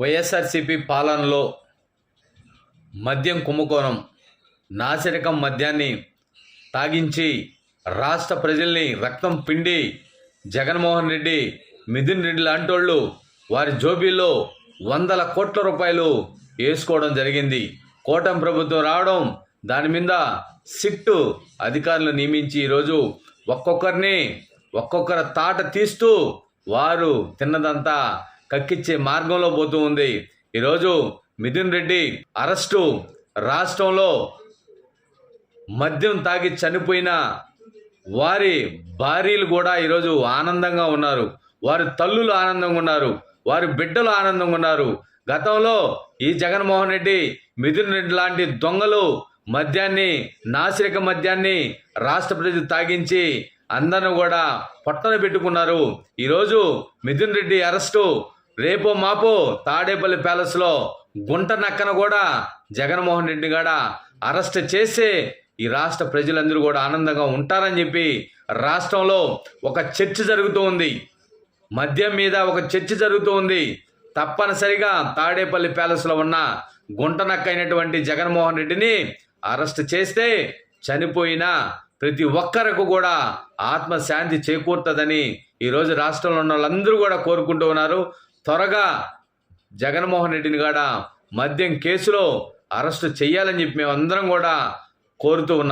వైఎస్ఆర్సిపి పాలనలో మద్యం కుంభకోణం నాసిరకం మద్యాన్ని తాగించి రాష్ట్ర ప్రజల్ని రక్తం పిండి జగన్మోహన్ రెడ్డి మిథున్ రెడ్డి లాంటోళ్ళు వారి జోబీలో వందల కోట్ల రూపాయలు వేసుకోవడం జరిగింది. కోటం ప్రభుత్వం రావడం దాని మీద సిట్టు అధికారులు నియమించి ఈరోజు ఒక్కొక్కరిని ఒక్కొక్కరి తాట తీస్తూ వారు తిన్నదంతా కక్కిచ్చే మార్గంలో పోతూ ఉంది. ఈరోజు మిథున్ రెడ్డి అరెస్టు రాష్ట్రంలో మద్యం తాగి చనిపోయిన వారి భార్యలు కూడా ఈరోజు ఆనందంగా ఉన్నారు. వారి తల్లులు ఆనందంగా ఉన్నారు. వారి బిడ్డలు ఆనందంగా ఉన్నారు. గతంలో ఈ జగన్మోహన్ రెడ్డి మిథున్ రెడ్డి లాంటి దొంగలు మద్యాన్ని నాసిరక మద్యాన్ని రాష్ట్ర ప్రజలు తాగించి అందరిని కూడా పొట్టన పెట్టుకున్నారు. ఈరోజు మిథున్ రెడ్డి అరెస్టు రేపో మాపో తాడేపల్లి ప్యాలెస్లో గుంట నక్కన కూడా జగన్మోహన్ రెడ్డి కూడా అరెస్ట్ చేస్తే ఈ రాష్ట్ర ప్రజలందరూ కూడా ఆనందంగా ఉంటారని చెప్పి రాష్ట్రంలో ఒక చర్చ జరుగుతూ ఉంది. మద్యం మీద ఒక చర్చ జరుగుతూ ఉంది. తప్పనిసరిగా తాడేపల్లి ప్యాలెస్లో ఉన్న గుంటనక్క అయినటువంటి జగన్మోహన్ రెడ్డిని అరెస్ట్ చేస్తే చనిపోయిన ప్రతి ఒక్కరికి కూడా ఆత్మశాంతి చేకూరుతుందని ఈరోజు రాష్ట్రంలో ఉన్న వాళ్ళందరూ కూడా కోరుకుంటూ ఉన్నారు. త్వరగా జగన్మోహన్ రెడ్డిని కూడా మద్యం కేసులో అరెస్టు చేయాలని చెప్పి మేమందరం కూడా కోరుతూ ఉన్నాం.